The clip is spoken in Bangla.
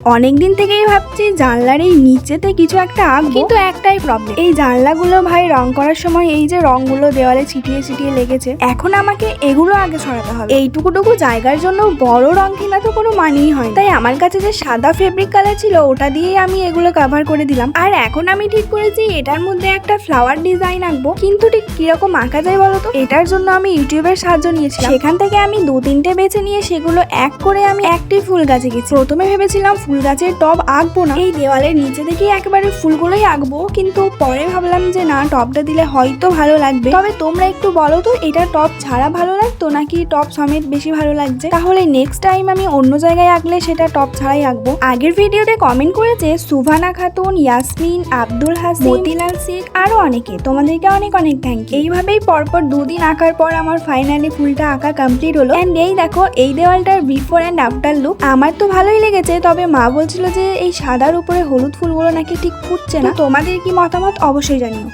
অনেকদিন থেকেই ভাবছি জানলার এই নিচেতে কিছু একটা আঁকবো। কিন্তু একটাই প্রবলেম এই জানলাগুলো ভাই রং করার সময় এই যে রংগুলো দেওয়ালে ছিটিয়ে ছিটিয়ে লেগেছে এখন আমাকে এগুলো আগে সরাতে হবে। এইটুকুটুকু জায়গার জন্য বড় রং কেনা তো কোনো মানেই হয় তাই আমার কাছে যে সাদা ফেব্রিক কালার ছিল ওটা দিয়েই আমি এগুলো কভার করে দিলাম। আর এখন আমি ঠিক করেছি এটার মধ্যে একটা ফ্লাওয়ার ডিজাইন আঁকবো। কিন্তু ঠিক কীরকম আঁকা যায় বলো তো? এটার জন্য আমি ইউটিউবের সাহায্য নিয়েছিলাম। সেখান থেকে আমি দু তিনটে বেছে নিয়ে সেগুলো এক করে আমি একটি ফুল গাছে গেছি। প্রথমে ভেবেছিলাম ফুল গাছের টব আঁকবো না। এই দেওয়ালের নিচে থেকে একেবারে ফুলগুলোই আঁকবো। কিন্তু পরে ভাবলাম যে না, টবটা দিলে হয়তো ভালো লাগবে। তবে তোমরা একটু বলো তো, এটা টপ ছাড়া ভালো লাগতো নাকি টপ সমেত বেশি ভালো লাগছে? তাহলে নেক্সট টাইম আমি অন্য জায়গায় আঁকলে সেটা টপ ছাড়াই আঁকবো। আগের ভিডিওতে কমেন্ট করেছে সুভানা খাতুন, ইয়াসমিন, আব্দুল হাসিন মতিলাল শেখ, আরও অনেকে। তোমাদেরকে অনেক অনেক থ্যাংক ইউ এইভাবেই পরপর দুদিন আঁকার পর আমার ফাইনালি ফুলটা আঁকা কমপ্লিট হলো। এন্ড এই দেখো, এই দেওয়ালটার বিফোর অ্যান্ড আফটার লুক আমার তো ভালোই লেগেছে, তবে মা বলছিল যে এই সাদার উপরে হলুদ ফুলগুলো নাকি ঠিক ফুটছে না। তোমাদের কি মতামত? অবশ্যই জানিও।